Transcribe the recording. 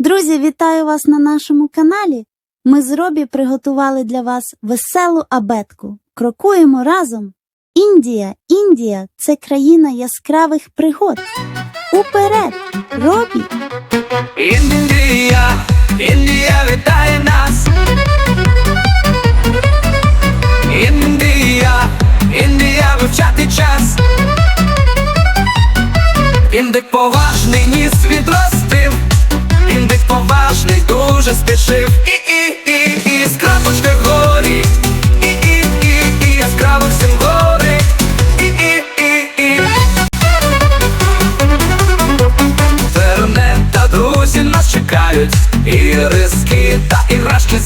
Друзі, вітаю вас на нашому каналі. Ми з Робі приготували для вас веселу абетку. Крокуємо разом. Індія, Індія це країна яскравих пригод. Уперед! Робі! Індія, Індія вітає нас. Індія, Індія вивчати час. Індик поважний ніс відростив. Дуже спішив. І, і, і, і з крапочки вгорі. І, і, і, і яскраво всім гори. І, і, і, і. Терне та друзі нас чекають, і риски та іграшки